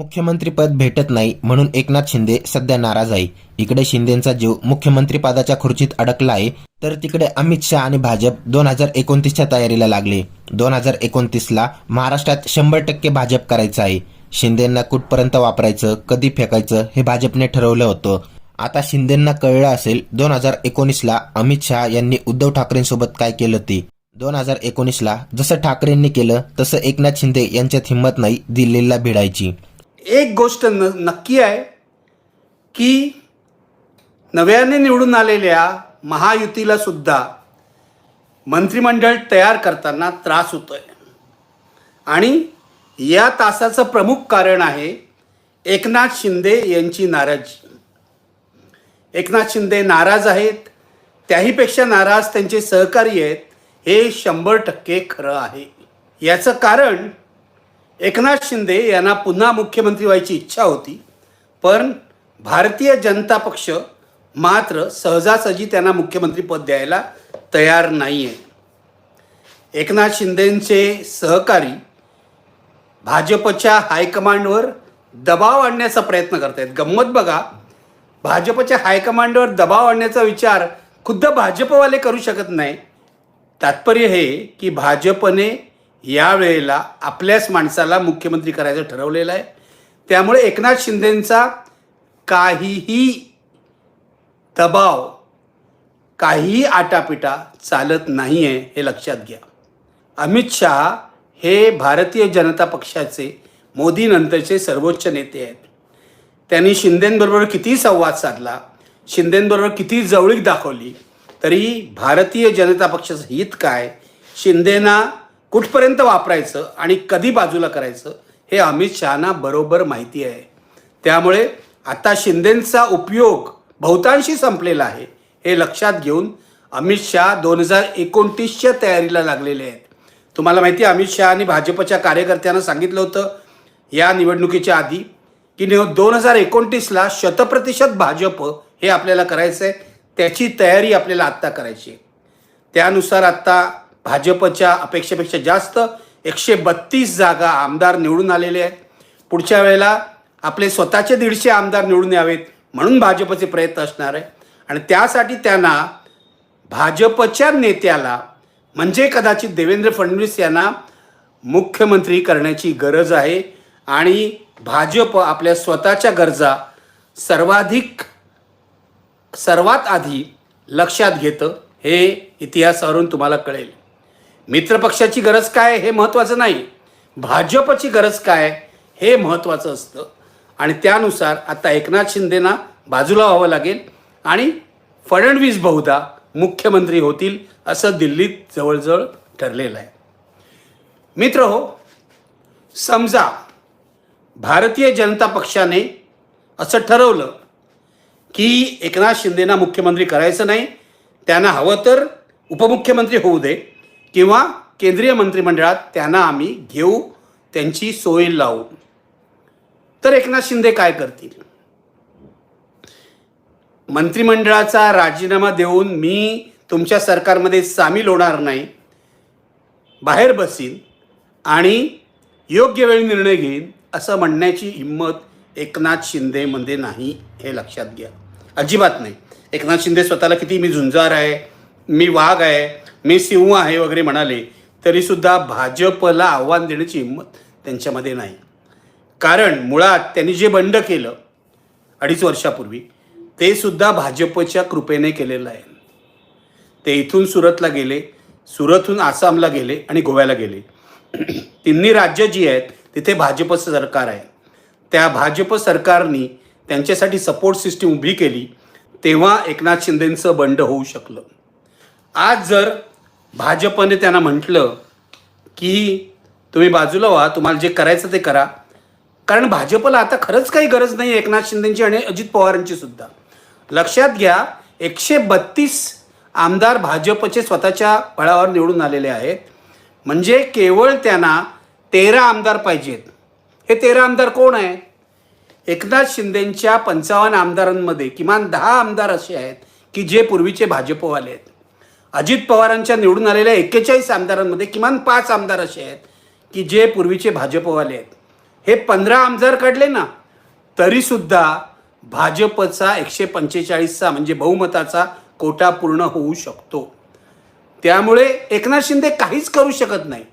मुख्यमंत्रीपद भेटत नाही म्हणून एकनाथ शिंदे सध्या नाराज आहे. इकडे शिंदेचा जीव मुख्यमंत्रीपदाच्या खुर्चीत अडकला आहे तर तिकडे अमित शहा आणि भाजप दोन हजार एकोणतीसच्या तयारीला लागले. दोन हजार एकोणतीसला महाराष्ट्रात शंभर टक्के भाजप करायचं आहे. शिंदेंना कुठपर्यंत वापरायचं कधी फेकायचं हे भाजपने ठरवलं होतं. आता शिंदेंना कळलं असेल दोन हजार एकोणीसला अमित शहा यांनी उद्धव ठाकरेंसोबत काय केलं ते. दोन हजार एकोणीसला जसं ठाकरेंनी केलं तसं एकनाथ शिंदे यांच्यात हिंमत नाही दिल्लीला भिडायची. एक गोष्ट न नक्की आहे की नव्याने निवडून आलेल्या महायुतीला सुद्धा मंत्रिमंडळ तयार करताना त्रास होतो आहे आणि या तासाचं प्रमुख कारण आहे एकनाथ शिंदे यांची नाराजी. एकनाथ शिंदे नाराज आहेत त्याहीपेक्षा नाराज त्यांचे सहकारी आहेत हे शंभर टक्के खरं आहे. याचं कारण एकनाथ शिंदे यांना पुन्हा मुख्यमंत्री व्हायची इच्छा होती पण भारतीय जनता पक्ष मात्र सहजासहजी त्यांना मुख्यमंत्रीपद द्यायला तयार नाही आहे एकनाथ शिंदेंचे सहकारी भाजपच्या हायकमांडवर दबाव आणण्याचा प्रयत्न करत आहेत गंमत बघा भाजपच्या हायकमांडवर दबाव आणण्याचा विचार खुद्द भाजपवाले करू शकत नाही. तात्पर्य हे की भाजपने यावेळेला आपल्याच माणसाला मुख्यमंत्री करायचं ठरवलेलं आहे. त्यामुळे एकनाथ शिंदेंचा काहीही दबाव काहीही आटापिटा चालत नाही आहे हे लक्षात घ्या. अमित शहा हे भारतीय जनता पक्षाचे मोदीनंतरचे सर्वोच्च नेते आहेत. त्यांनी शिंदेंबरोबर किती संवाद साधला शिंदेंबरोबर किती जवळीक दाखवली तरी भारतीय जनता पक्षाचं हित काय? शिंदेना कुठपर्यंत वापरायचं आणि कधी बाजूला करायचं हे अमित शहाना बरोबर माहिती आहे. त्यामुळे आता शिंदेंचा उपयोग बहुतांशी संपलेला आहे हे लक्षात घेऊन अमित शहा दोन हजार एकोणतीसच्या तयारीला लागलेले आहेत. तुम्हाला माहिती आहे अमित शहा आणि भाजपच्या कार्यकर्त्यांना सांगितलं होतं या निवडणुकीच्या आधी की दोन हजार एकोणतीसला शतप्रतिशत भाजप हे आपल्याला करायचं आहे त्याची तयारी आपल्याला आत्ता करायची आहे. त्यानुसार आत्ता भाजपच्या अपेक्षेपेक्षा जास्त एकशे बत्तीस जागा आमदार निवडून आलेले आहेत. पुढच्या वेळेला आपले स्वतःचे दीडशे आमदार निवडून यावेत म्हणून भाजपचे प्रयत्न असणार आहे. आणि त्यासाठी त्यांना भाजपच्या नेत्याला म्हणजे कदाचित देवेंद्र फडणवीस यांना मुख्यमंत्री करण्याची गरज आहे. आणि भाजप आपल्या स्वतःच्या गरजा सर्वाधिक सर्वात आधी लक्षात घेतं हे इतिहासावरून तुम्हाला कळेल. मित्रपक्षाची गरज काय हे महत्त्वाचं नाही. भाजपची गरज काय हे महत्त्वाचं असतं. आणि त्यानुसार आता एकनाथ शिंदेना बाजूला व्हावं लागेल आणि फडणवीस बहुधा मुख्यमंत्री होतील असं दिल्लीत जवळजवळ ठरलेलं आहे. मित्र हो समजा भारतीय जनता पक्षाने असं ठरवलं की एकनाथ शिंदेना मुख्यमंत्री करायचं नाही त्यांना हवं तर उपमुख्यमंत्री होऊ दे. किंवा केंद्रीय मंत्रिमंडळात त्यांना आम्ही घेऊ त्यांची सोय लावू. तर एकनाथ शिंदे काय करतील? मंत्रिमंडळाचा राजीनामा देऊन मी तुमच्या सरकारमध्ये सामील होणार नाही बाहेर बसीन आणि योग्य वेळी निर्णय घेईन असं म्हणण्याची हिंमत एकनाथ शिंदेमध्ये नाही हे लक्षात घ्या. अजिबात नाही. एकनाथ शिंदे स्वतःला किती मी झुंजार आहे मी वाघ आहे मी सिंह आहे वगैरे म्हणाले तरीसुद्धा भाजपला आव्हान देण्याची हिंमत त्यांच्यामध्ये नाही. कारण मुळात त्यांनी जे बंड केलं अडीच वर्षापूर्वी ते सुद्धा भाजपच्या कृपेने केलेलं आहे. ते इथून सुरतला गेले सुरतहून आसामला गेले आणि गोव्याला गेले. तिन्ही राज्य जी आहेत तिथे भाजपचं सरकार आहे. त्या भाजप सरकारनी त्यांच्यासाठी सपोर्ट सिस्टीम उभी केली तेव्हा एकनाथ शिंदेंचं बंड होऊ शकलं. आज जर भाजपने त्यांना म्हटलं की तुम्ही बाजूला व्हा तुम्हाला जे करायचं ते करा. कारण भाजपला आता खरंच काही गरज नाही एकनाथ शिंदेची आणि अजित पवारांची सुद्धा. लक्षात घ्या एकशे बत्तीस आमदार भाजपचे स्वतःच्या बळावर निवडून आलेले आहेत. म्हणजे केवळ त्यांना तेरा आमदार पाहिजेत. हे तेरा आमदार कोण आहे एकनाथ शिंदेंच्या पंचावन्न आमदारांमध्ये किमान दहा आमदार असे आहेत की जे पूर्वीचे भाजपवाले आहेत. अजित पवारांच्या निवडून आलेल्या एक्केचाळीस आमदारांमध्ये किमान पाच आमदार असे आहेत की जे पूर्वीचे भाजपवाले आहेत. हे पंधरा आमदार काढले ना तरीसुद्धा भाजपचा एकशे पंचेचाळीसचा म्हणजे बहुमताचा कोटा पूर्ण होऊ शकतो. त्यामुळे एकनाथ शिंदे काहीच करू शकत नाही.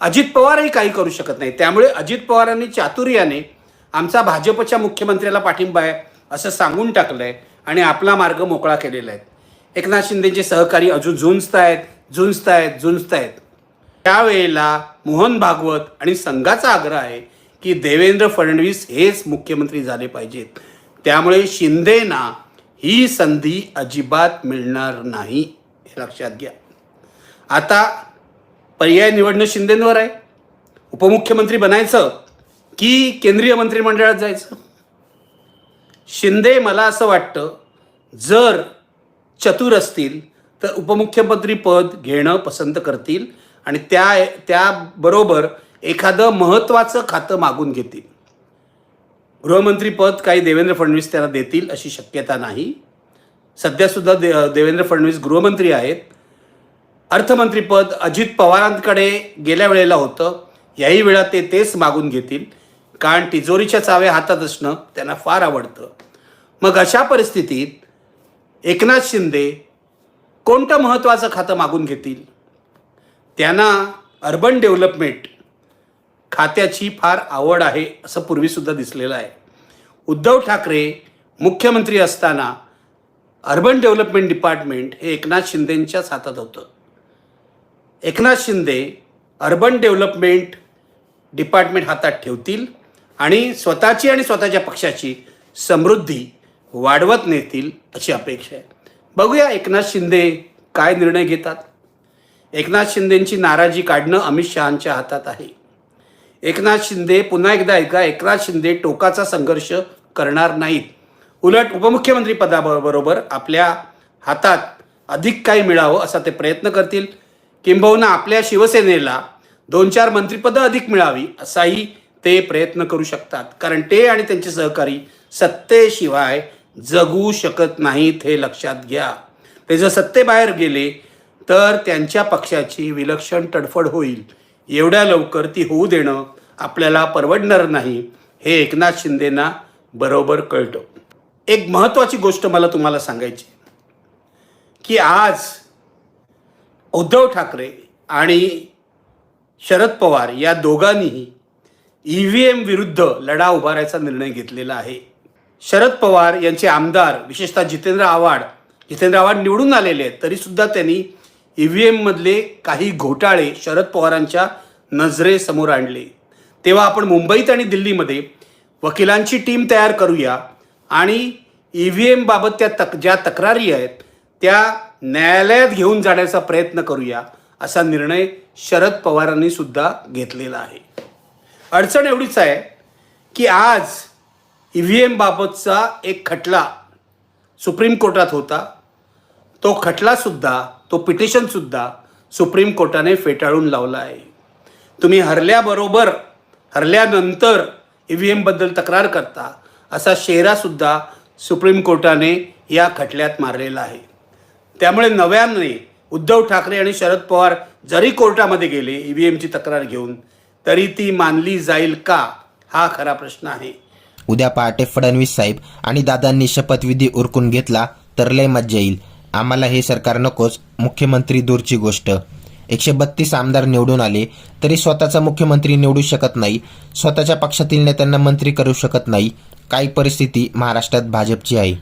अजित पवारही काही करू शकत नाही. त्यामुळे अजित पवारांनी चातुर्याने आमचा भाजपच्या मुख्यमंत्र्याला पाठिंबा आहे असं सांगून टाकलं आहे आणि आपला मार्ग मोकळा केलेला आहे. एकनाथ शिंदेचे सहकारी अजून झुंजत आहेत झुंजत आहेत झुंजत आहेत. त्यावेळेला मोहन भागवत आणि संघाचा आग्रह आहे की देवेंद्र फडणवीस हेच मुख्यमंत्री झाले पाहिजेत. त्यामुळे शिंदेना ही संधी अजिबात मिळणार नाही हे लक्षात घ्या. आता पर्याय निवडणं शिंदेंवर आहे. उपमुख्यमंत्री बनायचं की केंद्रीय मंत्रिमंडळात जायचं? शिंदे मला असं वाटतं जर चतुर असतील तर उपमुख्यमंत्री पद घेणं पसंत करतील आणि त्या त्याबरोबर एखादं महत्त्वाचं खातं मागून घेतील. गृहमंत्री पद काही देवेंद्र फडणवीस त्यांना देतील अशी शक्यता नाही. सध्यासुद्धा दे देवेंद्र फडणवीस गृहमंत्री आहेत. अर्थमंत्रीपद अजित पवारांकडे गेल्या वेळेला होतं. याही वेळा ते तेच मागून घेतील. कारण तिजोरीच्या चाव्या हातात असणं त्यांना फार आवडतं. मग अशा परिस्थितीत एकनाथ शिंदे कोणतं महत्त्वाचं खातं मागून घेतील? त्यांना अर्बन डेव्हलपमेंट खात्याची फार आवड आहे असं पूर्वीसुद्धा दिसलेलं आहे. उद्धव ठाकरे मुख्यमंत्री असताना अर्बन डेव्हलपमेंट डिपार्टमेंट हे एकनाथ शिंदेंच्याच हातात होतं. Eknath Shinde urban development department हातात ठेवतील आणि स्वतःची आणि स्वतःच्या पक्षाची समृद्धी वाढवत नेतील अशी अपेक्षा आहे. बघूया एकनाथ शिंदे काय निर्णय घेतात. एकनाथ शिंदेंची नाराजी काढणं अमित शहांच्या हातात आहे. एकनाथ शिंदे पुन्हा एकदा ऐका एकनाथ शिंदे टोकाचा संघर्ष करणार नाहीत. उलट उपमुख्यमंत्री पदाबरोबर आपल्या हातात अधिक काही मिळावं असा ते प्रयत्न करतील. किंबहुना आपल्या शिवसेनेला दोन चार मंत्रिपदं अधिक मिळावी असाही ते प्रयत्न करू शकतात. कारण ते आणि त्यांचे सहकारी सत्तेशिवाय जगू शकत नाहीत हे लक्षात घ्या. ते जर सत्तेबाहेर गेले तर त्यांच्या पक्षाची विलक्षण तडफड होईल. एवढ्या लवकर ती होऊ देणं आपल्याला परवडणार नाही हे एकनाथ शिंदेना बरोबर कळतं. एक महत्त्वाची गोष्ट मला तुम्हाला सांगायची की आज उद्धव ठाकरे आणि शरद पवार या दोघांनीही ई व्ही एम विरुद्ध लढा उभारायचा निर्णय घेतलेला आहे. शरद पवार यांचे आमदार विशेषतः जितेंद्र आव्हाड जितेंद्र आव्हाड निवडून आलेले आहेत तरीसुद्धा त्यांनी ई व्ही एममधले काही घोटाळे शरद पवारांच्या नजरेसमोर आणले. तेव्हा आपण मुंबईत आणि दिल्लीमध्ये वकिलांची टीम तयार करूया आणि ई व्ही एमबाबत त्या तक ज्या तक्रारी आहेत त्या न्यायालयात घेऊन जाण्याचा प्रयत्न करूया असा निर्णय शरद पवारांनी सुद्धा घेतलेला आहे. अडचण एवढीच आहे की आज ई व्ही एमबाबतचा एक खटला सुप्रीम कोर्टात होता. तो खटलासुद्धा तो पिटिशनसुद्धा सुप्रीम कोर्टाने फेटाळून लावला आहे. तुम्ही हरल्याबरोबर हरल्यानंतर ई व्ही एमबद्दल तक्रार करता असा शेरासुद्धा सुप्रीम कोर्टाने या खटल्यात मारलेला आहे. त्यामुळे नव्याने उद्धव ठाकरे आणि शरद पवार जरी कोर्टामध्ये गेले ई व्ही एमची तक्रार घेऊन तरी ती मानली जाईल का? हा खरा प्रश्न आहे. उद्या पहाटे फडणवीस साहेब आणि दादांनी शपथविधी उरकून घेतला तर लय मज्जा येईल. आम्हाला हे सरकार नकोच मुख्यमंत्री दूरची गोष्ट. एकशे बत्तीस आमदार निवडून आले तरी स्वतःचा मुख्यमंत्री निवडू शकत नाही स्वतःच्या पक्षातील नेत्यांना मंत्री करू शकत नाही. काही परिस्थिती महाराष्ट्रात भाजपची आहे.